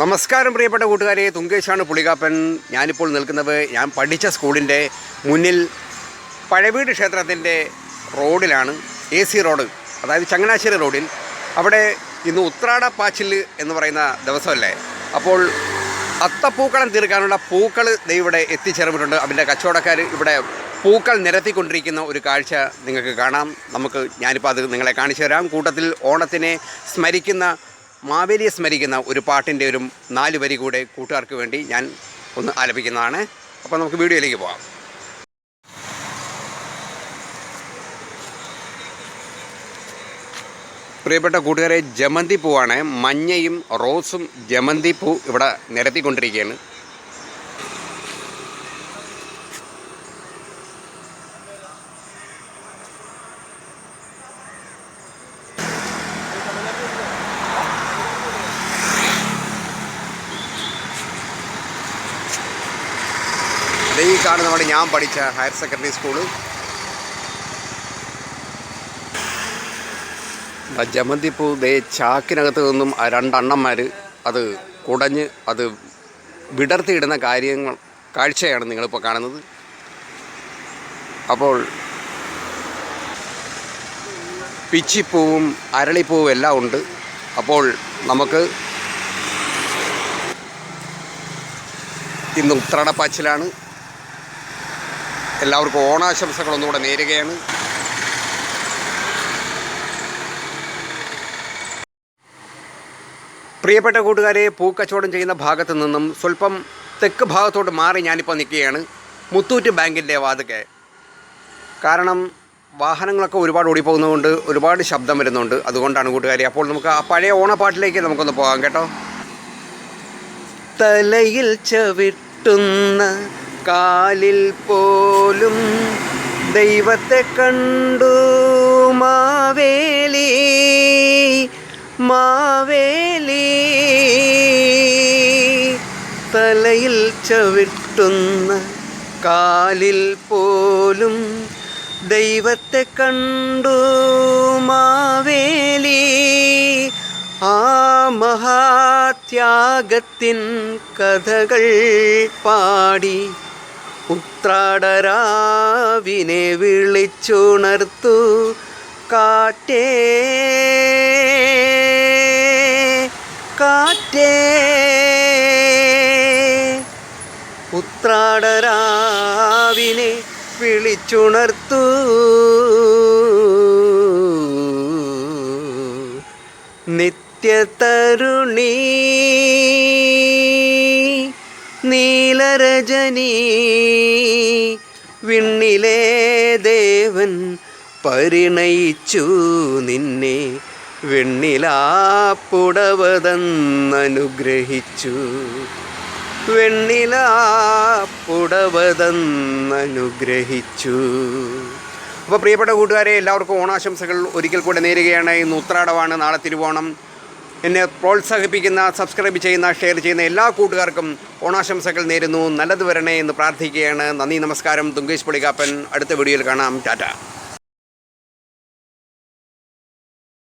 നമസ്കാരം പ്രിയപ്പെട്ട കൂട്ടുകാരെ. തുങ്കേശാണ് പുളികാപ്പൻ. ഞാനിപ്പോൾ നിൽക്കുന്നത് ഞാൻ പഠിച്ച സ്കൂളിന്റെ മുന്നിൽ പഴവീട് ക്ഷേത്രത്തിന്റെ റോഡിലാണ് എ സി റോഡ് അതായത് ചങ്ങനാശ്ശേരി റോഡിൽ. അവിടെ ഇന്ന് ഉത്രാട പാച്ചിൽ എന്ന് പറയുന്ന ദിവസമല്ലേ? അപ്പോൾ അത്തപ്പൂക്കളം തീർക്കാനുള്ള പൂക്കൾ ഇവിടെ എത്തിച്ചേർന്നിട്ടുണ്ട്. അതിന്റെ കച്ചവടക്കാർ ഇവിടെ പൂക്കൾ നിരത്തിക്കൊണ്ടിരിക്കുന്ന ഒരു കാഴ്ച നിങ്ങൾക്ക് കാണാം. നമുക്ക് ഞാനിപ്പോൾ അത് നിങ്ങളെ കാണിച്ചു തരാം. കൂട്ടത്തിൽ ഓണത്തിനെ സ്മരിക്കുന്ന മാവേലിയെ സ്മരിക്കുന്ന ഒരു പാട്ടിന്റെ ഒരു നാല് വരി കൂടെ കൂട്ടുകാർക്ക് വേണ്ടി ഞാൻ ഒന്ന് ആലപിക്കുന്നതാണ്. അപ്പോൾ നമുക്ക് വീഡിയോയിലേക്ക് പോകാം പ്രിയപ്പെട്ട കൂട്ടുകാരെ ജമന്തി പൂവാണ്. മഞ്ഞയും റോസും ജമന്തി പൂ ഇവിടെ നിരത്തിക്കൊണ്ടിരിക്കുകയാണ്. ഈ കാണുന്നതാണ് ഞാൻ പഠിച്ച ഹയർ സെക്കൻഡറി സ്കൂൾ. ജമന്തിപ്പൂ ദേ ചാക്കിനകത്ത് നിന്നും രണ്ടെണ്ണന്മാർ അത് കുടഞ്ഞ് അത് വിടർത്തിയിടുന്ന കാര്യങ്ങൾ കാഴ്ചയാണ് നിങ്ങളിപ്പോൾ കാണുന്നത്. അപ്പോൾ പിച്ചിപ്പൂവും അരളിപ്പൂവും എല്ലാം ഉണ്ട്. അപ്പോൾ നമുക്ക് ഇന്ന് ഉത്രാടപ്പാച്ചിലാണ്. എല്ലാവർക്കും ഓണാശംസകൾ ഒന്നുകൂടെ നേരുകയാണ്. പ്രിയപ്പെട്ട കൂട്ടുകാരെ പൂക്കച്ചവടം ചെയ്യുന്ന ഭാഗത്ത് നിന്നും സ്വല്പം തെക്ക് ഭാഗത്തോട്ട് മാറി ഞാനിപ്പോൾ നിൽക്കുകയാണ്. മുത്തൂറ്റ് ബാങ്കിന്റെ വാതുക്കെ കാരണം വാഹനങ്ങളൊക്കെ ഒരുപാട് ഓടിപ്പോകുന്നതുകൊണ്ട് ഒരുപാട് ശബ്ദം വരുന്നുണ്ട്. അതുകൊണ്ടാണ് കൂട്ടുകാരി അപ്പോൾ നമുക്ക് ആ പഴയ ഓണപ്പാട്ടിലേക്ക് നമുക്കൊന്ന് പോകാം കേട്ടോ. തലയിൽ ചവിട്ടുന്ന കാലിൽ പോലും ദൈവത്തെ കണ്ടു മാവേലി മാവേലി. തലയിൽ ചവിട്ടുന്ന കാലിൽ പോലും ദൈവത്തെ കണ്ടു മാവേലി. ആ മഹാത്യാഗത്തിൻ കഥകൾ പാടി ഉത്രാടരാവിനെ വിളിച്ചുണർത്തു കാറ്റേ. കാറ്റേ. ഉത്രാടരാവിനെ വിളിച്ചുണർത്തു നിത്യതരുണി നീലരജനി വിണ്ണിലെ ദേവൻ പരിണയിച്ചു നിന്നെ. വെണ്ണിലാപ്പുടവതന്നനുഗ്രഹിച്ചു വെണ്ണിലാപ്പുടവതന്നനുഗ്രഹിച്ചു അപ്പോൾ പ്രിയപ്പെട്ട കൂട്ടുകാരെ എല്ലാവർക്കും ഓണാശംസകൾ ഒരിക്കൽ കൂടെ നേരുകയാണ്. ഇന്ന് ഉത്രാടമാണ്. നാളെ തിരുവോണം. എന്നെ പ്രോത്സാഹിപ്പിക്കുന്ന സബ്സ്ക്രൈബ് ചെയ്യുന്ന ഷെയർ ചെയ്യുന്ന എല്ലാ കൂട്ടുകാർക്കും ഓണാശംസകൾ നേരുന്നു. നല്ലത് വരണേ എന്ന് പ്രാർത്ഥിക്കുകയാണ്. നന്ദി നമസ്കാരം. തുങ്കേഷ് പൊളികാപ്പൻ. അടുത്ത വീഡിയോയിൽ കാണാം. ടാറ്റ.